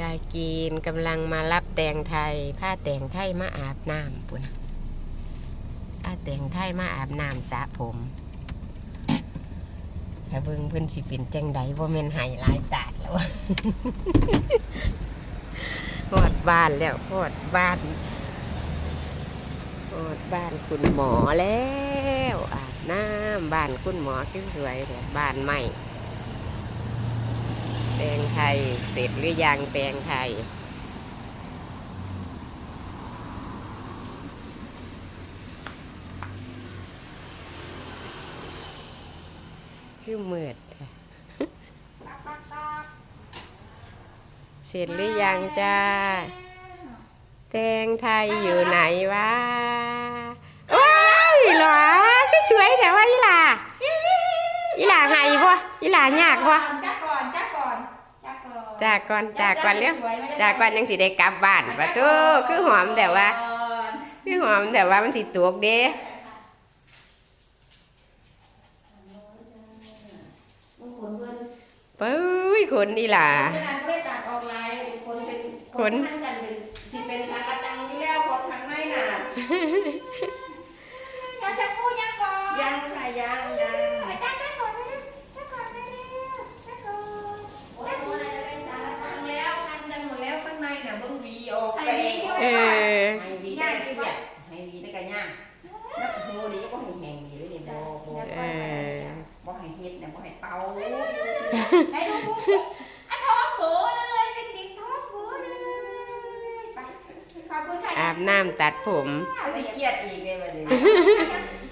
ยายกีนกำลังมารับแต่งไทย ผ้าแต่งไทยมาอาบน้ำปุ่นผ้าแต่งไทยมาอาบน้ำสระผมถ้าเบิ่งเพิ่นสิเป็นจังใดว่าแม่นไห้ลายตาดแล้วพอดบ้านแล้วพอดบ้านพอดบ้านคุณหมอแล้วอาบน้ำบ้านคุณหมอคือสวยเลยบ้านใหม่ แปลงไทย เสร็จหรือยังแปลงไทย คือมืดค่ะ เสร็จหรือยังจ้าแตงไทยอยู่ไหนวะว้ายเหรอก็สวยแต่ว่าอีหล่าอีหล่าไงบ่อีหล่ายากบ่ จ้าก่อนจ้าก่อน จ้าก่อนจากก่อนจากก่อนเร็วจากก่อนยังสิได้กลับบ้านประตูคือหอมแต่ว่า คือหอมแต่ว่ามันสิตวกเด้มึงขนเพื่อนปุ้ยคนอีหล่าเวลาก็ได้จากออนไลน์เป็นคนเป็นขนท่านกันเป็นสิเป็นชากระตังนี่แล้วพอทางในน่ะอยากจะพูดยังก่อนยังค่ะยังยัง ให้วีได้กันย่างแล้วโมนี้ก็ให้แหงวีเลยเนี่ยบ่บ่เออบ่ให้เฮ็ดเนี่ยบ่ให้เป่าไหนดูพูดสิอะท้องหมูเลยเป็นเด็กท้องหมูเลยไปขอบคุณค่ะอาบน้ำตัดผมไม่ได้เครียดอีกเลยวันนี้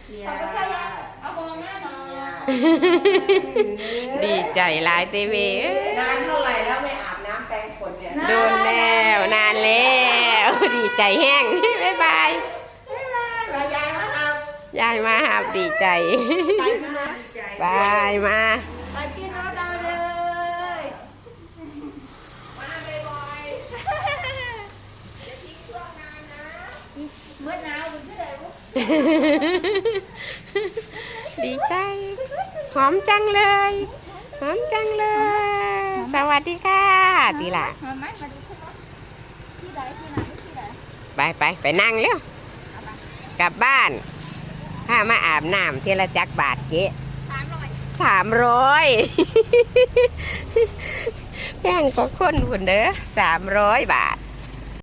เครียขอบดคุณค่ะยังเอามองหน้าหน่อยดีใจหลายเตเวเอ้ยนานเท่าไหร่แล้วไม่อาบน้ำแปรงขนเนี่ย โดนแล้วนานแล้ว ดีใจแห้ง บ๊ายบาย มายายมาท ยายมาหาบดีใจำไปขึ้นมาดีใจบายมา ไปกินน้ำตาเลยมาบ่อยๆอย่าทิ้งช่วงนานนะเมื่อหนาวมันก็เลยว่าดีใจ หอมจังเลย หอมจังเลย สวัสดีค่ะตีละมาไหมมาดูขึ้นรถที่ใดที่ไหนที่ไหนไปไปไปนั่งเร็วกลับบ้าน ถ้ามาอาบน้ำเทละจักบาทเจ๊สามร้อยสามร้อยแพงกว่าคนพุ่นเด้อสามร้อยบาท